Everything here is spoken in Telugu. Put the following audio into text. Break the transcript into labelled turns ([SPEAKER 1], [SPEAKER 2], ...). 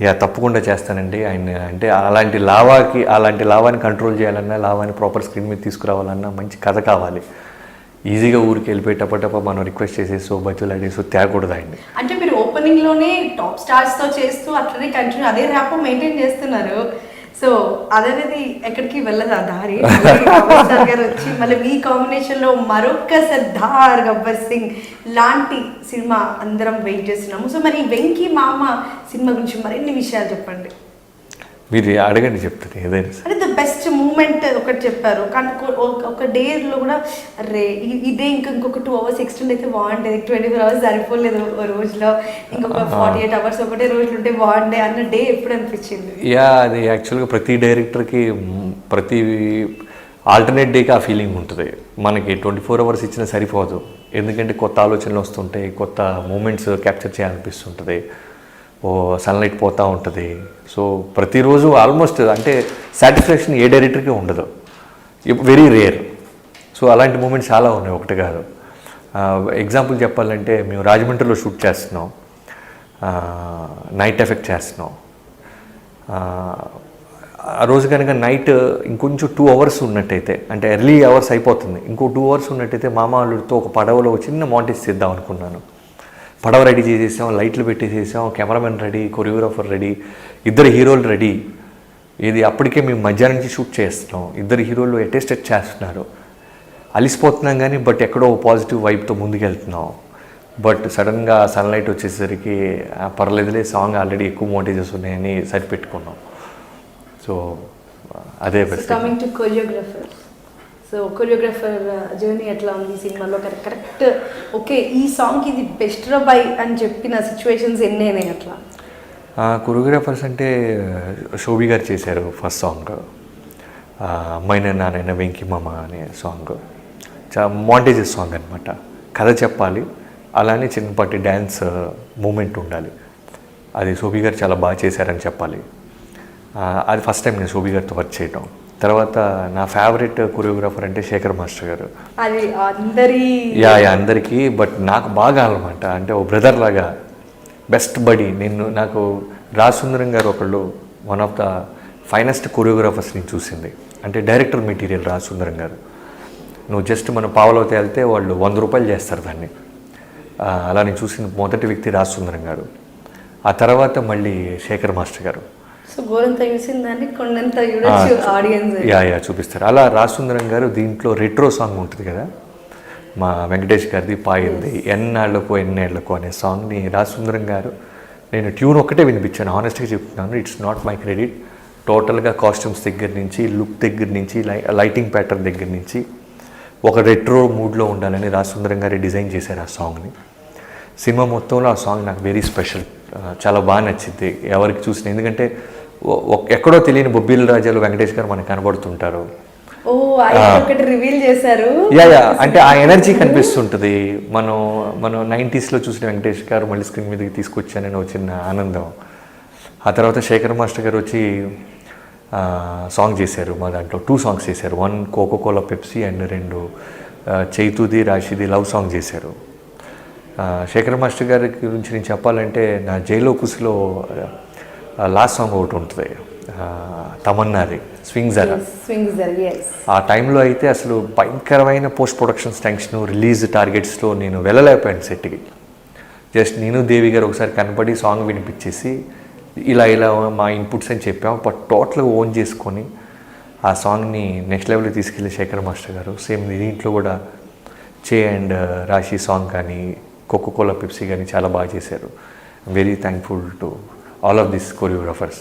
[SPEAKER 1] యా తప్పకుండా చేస్తానండి. ఆయన అంటే అలాంటి లావాకి అలాంటి లావాని కంట్రోల్ చేయాలన్నా లావాని ప్రాపర్ స్క్రీన్ మీద తీసుకురావాలన్నా మంచి కథ కావాలి. ఈజీగా ఊరికి వెళ్ళిపోయేటప్పటప్ప మనం రిక్వెస్ట్ చేసేసో బతులాడేసో తేకూడదు ఆయన్ని.
[SPEAKER 2] అంటే మీరు ఓపెనింగ్లోనే టాప్ స్టార్స్తో చేస్తూ అట్లనే కంటిన్యూ అదే ర్యాప్ మెయింటైన్ చేస్తున్నారు. సో అదనేది ఎక్కడికి వెళ్ళదు ఆ దారి. గారు వచ్చి మళ్ళీ మీ కాంబినేషన్లో మరొక సర్దార్ గబ్బర్ సింగ్ లాంటి సినిమా అందరం వెయిట్ చేస్తున్నాము. సో మరి వెంకీ మామ సినిమా గురించి మరిన్ని విషయాలు చెప్పండి.
[SPEAKER 1] మీరు అడగండి చెప్తాను ఏదైనా
[SPEAKER 2] బెస్ట్ మూమెంట్ ఒకటి చెప్పారు. కానీ ఒక- ఒక- ఒక డేలో కూడా అరే ఈ- ఇదే ఇంకా ఇంకొక టూ అవర్స్ ఎక్స్టెండ్ అయితే బాగుండేది ట్వంటీ ఫోర్ అవర్స్ సరిపోలేదు ఓ రోజులో. ఇంకొక ఫార్టీ ఎయిట్ అవర్స్ ఒకటే రోజులు ఉంటే బాగుండే అన్న డే ఎప్పుడు అనిపించింది?
[SPEAKER 1] యా అది యాక్చువల్గా ప్రతి డైరెక్టర్కి ప్రతి ఆల్టర్నేట్ డేకి ఆ ఫీలింగ్ ఉంటుంది. మనకి ట్వంటీ ఫోర్ అవర్స్ ఇచ్చినా సరిపోదు. ఎందుకంటే కొత్త ఆలోచనలు వస్తుంటాయి కొత్త మూమెంట్స్ క్యాప్చర్ చేయాలనిపిస్తుంటుంది. ఓ సన్లైట్ పోతూ ఉంటుంది. సో ప్రతిరోజు ఆల్మోస్ట్ అంటే సాటిస్ఫాక్షన్ ఏ డైరెక్టర్కి ఉండదు. వెరీ రేర్ సో అలాంటి మూమెంట్స్ చాలా ఉన్నాయి ఒకటి కాదు. ఎగ్జాంపుల్ చెప్పాలంటే మేము రాజమండ్రిలో షూట్ చేస్తున్నాం. నైట్ ఎఫెక్ట్ చేస్తున్నాం. ఆ, రోజు కనుక నైట్ ఇంకొంచెం టూ అవర్స్ ఉన్నట్టయితే అంటే ఎర్లీ అవర్స్ అయిపోతుంది. ఇంకో టూ అవర్స్ ఉన్నట్టయితే మామ వాళ్ళతో ఒక పడవలో చిన్న మాంటేజ్ చేద్దాం అనుకున్నాను. పడవ రెడీ చేసేసాం లైట్లు పెట్టేసేసాం కెమెరామెన్ రెడీ కొరియోగ్రాఫర్ రెడీ ఇద్దరు హీరోలు రెడీ ఇది అప్పటికే మేము మధ్యాహ్నం నుంచి షూట్ చేస్తున్నాం. ఇద్దరు హీరోలు అటెస్టెడ్ చేస్తున్నారు. అలిసిపోతున్నాం కానీ బట్ ఎక్కడో పాజిటివ్ వైబ్తో ముందుకెళ్తున్నాం. బట్ సడన్గా సన్లైట్ వచ్చేసరికి "ఆ, పర్లేదులే సాంగ్ ఆల్రెడీ ఎక్కువ మోటేజెస్ ఉన్నాయని సరిపెట్టుకున్నాం. సో అదే
[SPEAKER 2] coming to choreographer so choreographer journey ఎట్లా ఉంది సినిమాలో? కరెక్ట్. ఓకే ఈ సాంగ్కి ఇది బెస్ట్ బై అని చెప్పిన సిచ్యువేషన్స్ ఎన్ని అయినాయి అట్లా?
[SPEAKER 1] కొరియోగ్రాఫర్స్ అంటే శోభి గారు చేశారు ఫస్ట్ సాంగ్. అమ్మాయిన నానైన వెంకి మామ అనే సాంగ్. చా మాంటేజెస్ సాంగ్ అనమాట కథ చెప్పాలి. అలానే చిన్నపాటి డ్యాన్స్ మూమెంట్ ఉండాలి. అది శోభి గారు చాలా బాగా చేశారని చెప్పాలి. అది ఫస్ట్ టైం నేను శోభి గారితో వర్క్ చేయటం. తర్వాత నా ఫేవరెట్ కొరియోగ్రాఫర్ అంటే శేఖర్ మాస్టర్ గారు.
[SPEAKER 2] అది అందరి
[SPEAKER 1] యా యా అందరికీ బట్ నాకు బాగా అనమాట అంటే ఓ బ్రదర్ లాగా బెస్ట్ బడీ. నేను నాకు రాజ్ సుందరం గారు ఒకళ్ళు one of the finest choreographers నేను చూసింది. అంటే డైరెక్టర్ మెటీరియల్ రాజ్ సుందరం గారు. నువ్వు జస్ట్ మన పావలో తేలితే వాళ్ళు వంద రూపాయలు చేస్తారు దాన్ని. అలా నేను చూసిన మొదటి వ్యక్తి రాజ్ సుందరం గారు. ఆ తర్వాత మళ్ళీ శేఖర్ మాస్టర్ గారు.
[SPEAKER 2] సో గోరంత కొండంత ఆడియన్స్
[SPEAKER 1] యా యా చూపిస్తారు. అలా రాసుందరం గారు దీంట్లో రెట్రో సాంగ్ ఉంటుంది కదా? మా వెంకటేష్ గారిది పాయింది. ఎన్నాళ్ళకు ఎన్నేళ్ళకు అనే సాంగ్ని రాసుందరం గారు నేను ట్యూన్ ఒక్కటే వినిపించాను. హానెస్ట్గా చెప్తున్నాను ఇట్స్ నాట్ మై క్రెడిట్ టోటల్గా కాస్ట్యూమ్స్ దగ్గర నుంచి లుక్ దగ్గర నుంచి లై లైటింగ్ ప్యాటర్న్ దగ్గర నుంచి ఒక రెట్రో మూడ్లో ఉండాలని రాసుందరం గారు డిజైన్ చేశారు ఆ సాంగ్ని సినిమా మొత్తంలో ఆ సాంగ్ నాకు వెరీ స్పెషల్ చాలా బాగా నచ్చింది. ఎవరికి చూసిన. ఎందుకంటే ఎక్కడో తెలియని బొబ్బిల్ రాజాలు వెంకటేష్ గారు మనకు కనబడుతుంటారు. అంటే ఆ ఎనర్జీ కనిపిస్తుంటుంది. మనం మనం నైంటీస్లో చూసిన వెంకటేష్ గారు మళ్ళీ స్క్రీన్ మీదకి తీసుకొచ్చానని చిన్న ఆనందం. ఆ తర్వాత శేఖర్ మాస్టర్ గారు వచ్చి సాంగ్ చేశారు. మా దాంట్లో టూ సాంగ్స్ చేశారు. One Coca Cola Pepsi and రెండు చైతుది రాషిది లవ్ సాంగ్ చేశారు. శేఖర్ మాస్టర్ గారి గురించి నేను చెప్పాలంటే నా జైలో కుసిలో లాస్ట్ సాంగ్ ఒకటి ఉంటుంది. ఆ, తమన్నాది స్వింగ్ జరా.
[SPEAKER 2] Yes.
[SPEAKER 1] ఆ టైంలో అయితే అసలు భయంకరమైన పోస్ట్ ప్రొడక్షన్స్ టెన్షన్ రిలీజ్ టార్గెట్స్లో నేను వెళ్ళలేకపోయాను సెట్కి. జస్ట్ నేను దేవి గారు ఒకసారి కనపడి సాంగ్ వినిపించేసి ఇలా ఇలా మా ఇన్పుట్స్ అని చెప్పాము బట్ టోటల్గా ఓన్ చేసుకొని ఆ సాంగ్ని నెక్స్ట్ లెవెల్కి తీసుకెళ్ళి శేఖర్ మాస్టర్ గారు సేమ్ దీంట్లో కూడా చే అండ్ రాశి సాంగ్ కానీ కోకో కోలా పెప్సీ కానీ చాలా బాగా చేశారు. Very thankful to all of this choreographers